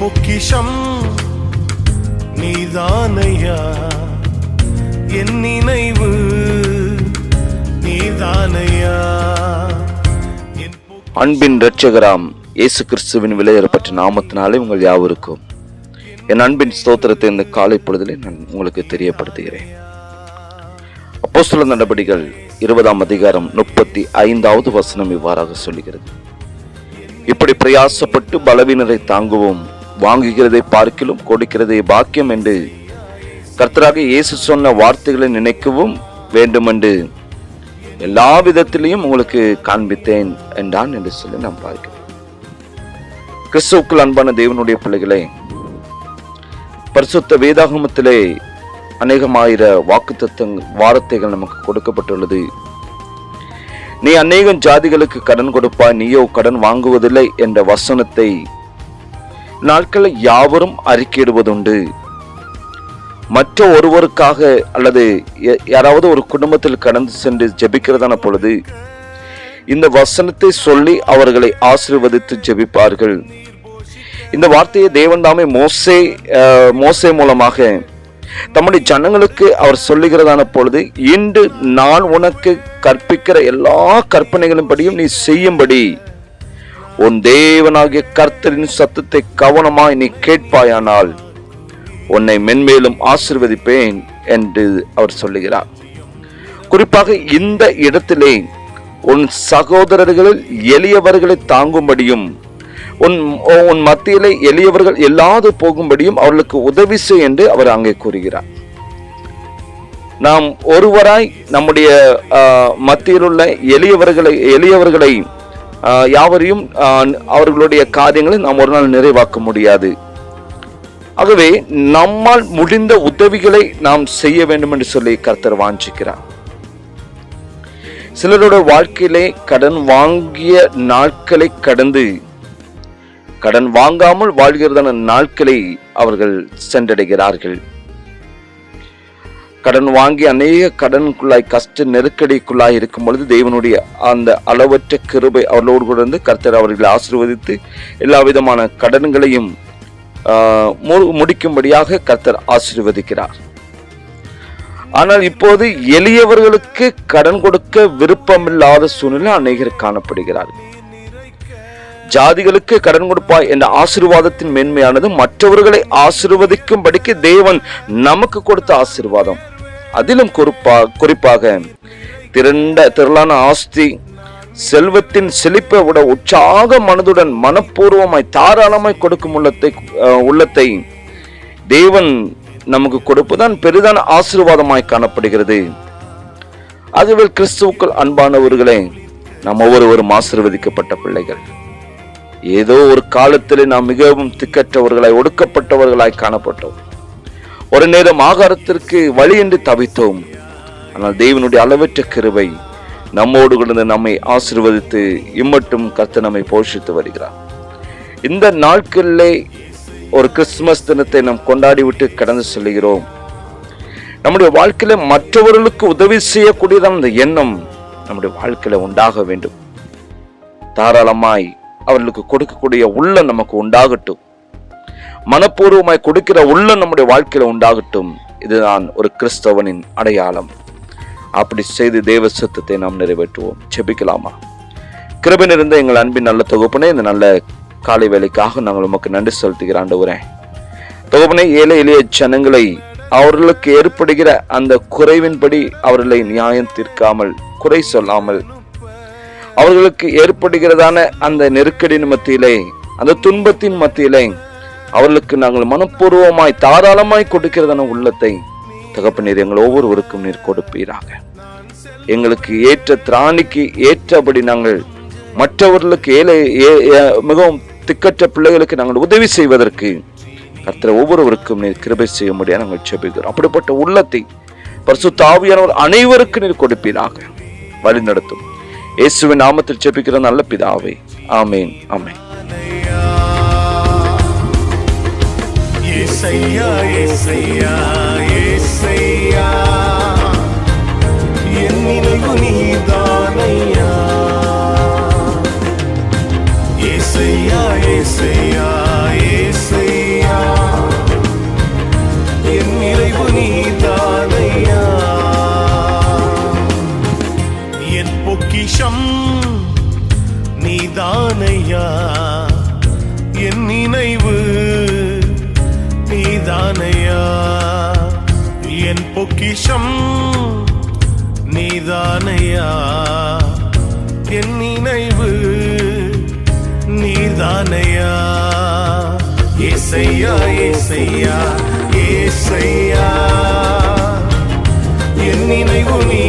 பொக்கிஷம் நீதானையா? என் நினைவு நீதானையா? அன்பின் இரட்சகராம் இயேசு கிறிஸ்துவின் விலையேறப்பட்ட நாமத்தினாலே உங்கள் யாவருக்கும் என் அன்பின் ஸ்தோத்திரத்தை இந்த காலை பொழுதிலே நான் உங்களுக்கு தெரியப்படுத்துகிறேன். அப்போஸ்தல நடபடிகள் இருபதாம் அதிகாரம் முப்பத்தி ஐந்தாவது வசனம் இவ்வாறாக சொல்லுகிறது. இப்படி பிரயாசப்பட்டு பலவீனரை தாங்குவோம் வாங்குகிறதை பார்க்கிலும் கொடுக்கிறதை பாக்கியம் என்று கர்த்தராக இயேசு சொன்ன வார்த்தைகளை நினைக்கவும் வேண்டும் என்று எல்லா விதத்திலையும் உங்களுக்கு காண்பித்தேன் என்றான் என்று சொல்லி நாம் பார்க்கிறோம். கிறிஸ்துவுக்குள் அன்பான தேவனுடைய பிள்ளைகளே பரிசுத்த வேதாகமத்திலே அநேகமாயிர வாக்கு வார்த்தைகள் நமக்கு கொடுக்கப்பட்டுள்ளது. நீ அநேகம் ஜாதிகளுக்கு கடன் கொடுப்பாய் நீயோ கடன் வாங்குவதில்லை என்ற வசனத்தை நாட்களை யாவரும் அறிக்கையிடுவதுண்டு. மற்ற ஒருவருக்காக அல்லது யாராவது ஒரு குடும்பத்தில் கடந்து சென்று ஜெபிக்கிறதான பொழுது இந்த வசனத்தை சொல்லி அவர்களை ஆசீர்வதித்து ஜெபிப்பார்கள். இந்த வார்த்தையை தேவன் தாமே மோசே மோசே மூலமாக தம்முடைய ஜனங்களுக்கு அவர் சொல்லுகிறதான பொழுது இன்று நான் உனக்கு கற்பிக்கிற எல்லா கற்பனைகளின் படியும் நீ செய்யும்படி உன் தேவனாகிய கர்த்தரின் சத்தத்தை கவனமாய் நீ கேட்பாயானால் உன்னை மென்மேலும் ஆசிர்வதிப்பேன் என்று அவர் சொல்லுகிறார். குறிப்பாக இந்த இடத்திலே உன் சகோதரர்களில் எளியவர்களை தாங்கும்படியும் உன் உன் மத்தியிலே எளியவர்கள் எல்லாது போகும்படியும் அவர்களுக்கு உதவி செய் என்று அவர் அங்கே கூறுகிறார். நாம் ஒருவராய் நம்முடைய மத்தியில் மத்தியிலுள்ள எளியவர்களை எளியவர்களை யாவரையும் அவர்களுடைய காரியங்களை நாம் ஒரு நாள் நிறைவாக்க முடியாது. ஆகவே நம்மால் முடிந்த உதவிகளை நாம் செய்ய வேண்டும் என்று சொல்லி கர்த்தர் வாஞ்சிக்கிறார். சிலரோட வாழ்க்கையிலே கடன் வாங்கிய நாட்களை கடந்து கடன் வாங்காமல் வாழ்கிறதான நாட்களை அவர்கள் சென்றடைகிறார்கள். கடன் வாங்கி அநேக கடனுக்குள்ளாய் கஷ்ட நெருக்கடிக்குள்ளாய் இருக்கும் பொழுது தேவனுடைய அந்த அளவற்ற கிருபை அவர்களோடு கூட இருந்து கர்த்தர் அவர்களை ஆசீர்வதித்து எல்லா விதமான கடன்களையும் மு- முடிக்கும்படியாக கர்த்தர் ஆசீர்வதிக்கிறார். ஆனால் இப்போது எளியவர்களுக்கு கடன் கொடுக்க விருப்பமில்லாத சூழ்நிலை அநேகர் காணப்படுகிறார்கள். ஜாதிகளுக்கு கடன் கொடுப்பாய் என்ற ஆசீர்வாதத்தின் மேன்மையானது மற்றவர்களை ஆசிர்வதிக்கும்படிக்கு தேவன் நமக்கு கொடுத்த ஆசீர்வாதம். அதிலும் குறிப்பா குறிப்பாக திரண்ட திரளான ஆஸ்தி செல்வத்தின் செழிப்பை விட உற்சாக மனதுடன் மனப்பூர்வமாய் தாராளமாய் கொடுக்கும் உள்ளத்தை உள்ளத்தை தேவன் நமக்கு கொடுப்புதான் பெரிதான ஆசீர்வாதமாய் காணப்படுகிறது. அதுவே கிறிஸ்துவுக்குள் அன்பானவர்களே நாம் ஒவ்வொருவரும் ஆசீர்வதிக்கப்பட்ட பிள்ளைகள். ஏதோ ஒரு காலத்தில் நாம் மிகவும் திக்கற்றவர்களாய் ஒடுக்கப்பட்டவர்களாய் காணப்பட்டோம். ஒரு நேரம் ஆகாரத்திற்கு வழியின்றி தவித்தோம். ஆனால் தேவனுடைய அளவற்ற கிருவை நம்மோடு கிடந்து நம்மை ஆசிர்வதித்து இம்மட்டும் கர்த்தர் நம்மை போஷித்து வருகிறார். இந்த நாட்களிலே ஒரு கிறிஸ்துமஸ் தினத்தை நாம் கொண்டாடி விட்டு கடந்து செல்கிறோம். நம்முடைய வாழ்க்கையில மற்றவர்களுக்கு உதவி செய்யக்கூடியதான அந்த எண்ணம் நம்முடைய வாழ்க்கையில உண்டாக வேண்டும். தாராளமாய் அவர்களுக்கு கொடுக்கக்கூடிய உள்ளம் நமக்கு உண்டாகட்டும். மனப்பூர்வமாய் கொடுக்கிற உள்ளம் நம்முடைய வாழ்க்கையில உண்டாகட்டும். இதுதான் ஒரு கிறிஸ்தவனின் அடையாளம். அப்படி செய்து தேவ சத்தத்தை நாம் நிறைவேற்றுவோம். செபிக்கலாமா கிருபை இருந்த எங்கள் அன்பின் நல்ல தொகுப்புனே இந்த நல்ல காலை வேலைக்காக நாங்கள் உமக்கு நன்றி செலுத்துகிற ஆண்டவரே. தொகுப்பனே ஏழை எளிய ஜனங்களை அவர்களுக்கு ஏற்படுகிற அந்த குறைவின்படி அவர்களை நியாயம் தீர்க்காமல் குறை சொல்லாமல் அவர்களுக்கு ஏற்படுகிறதான அந்த நெருக்கடியின் மத்தியிலே அந்த துன்பத்தின் மத்தியிலே அவர்களுக்கு நாங்கள் மனப்பூர்வமாய் தாராளமாய் கொடுக்கிறதான உள்ளத்தை தகப்பனீர் எங்கள் ஒவ்வொருவருக்கும் நீர் கொடுப்பீராக. எங்களுக்கு ஏற்ற திராணிக்கு ஏற்றபடி நாங்கள் மற்றவர்களுக்கு ஏழை ஏ- மிகவும் திக்கற்ற பிள்ளைகளுக்கு நாங்கள் உதவி செய்வதற்கு கர்த்தர் ஒவ்வொருவருக்கும் நீர் கிருபை செய்ய முடியாது நாங்கள் செபிக்கிறோம் அப்படிப்பட்ட உள்ளத்தை பரிசு தாவியானவர் அனைவருக்கும் நீர் கொடுப்பீராக. வழிநடத்தும் இயேசுவின் நாமத்தில் செபிக்கிற நல்ல பிதாவே. ஆமேன் ஆமேன். ஏசையா ஏசையா ஏசையா. என் நினைவு நீதானையா. நீதானையா? என் நினைவு நீதானையா? என் பொக்கிஷம் நீதானையா? என் நினைவு நீதானையா? ஏசையா ஏசையா ஏசையா. என் நினைவு நீ